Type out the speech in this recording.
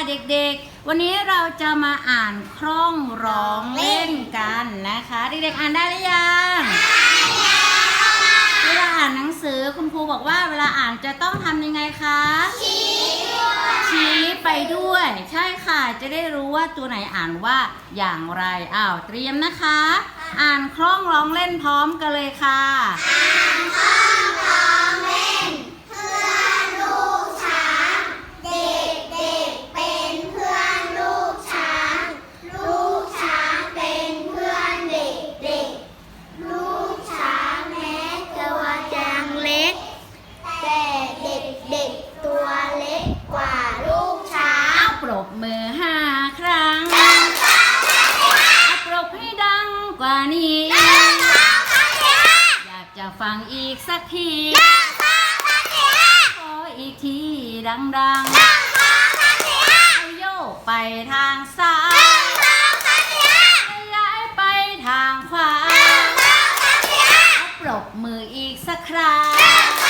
วันนี้เราจะมาอ่านคล่องร้องเล่นกันนะคะ เด็กๆอ่านได้หรือยังเวลาอ่านหนังสือคุณครูบอกว่าเวลาอ่านจะต้องทำยังไงคะชี้ไปด้วย ใช่ค่ะ จะได้รู้ว่าตัวไหนอ่านว่าอย่างไรอ้าวเตรียมนะคะ อ่านคล่องร้องเล่นพร้อมกันเลยค่ะ เด็กเด็กๆตัวเล็กกว่าลูกช้างปรบมือห้าครั้งเอาปรบให้ดังกว่านี้ อยากจะฟังอีกสักที ขออีกทีดังๆให้โยกไปทางซ้ายให้ย้ายไปทางขวาเอาปรบมืออีกสักครั้งหัวเราะฮ่าฮ่าๆดัง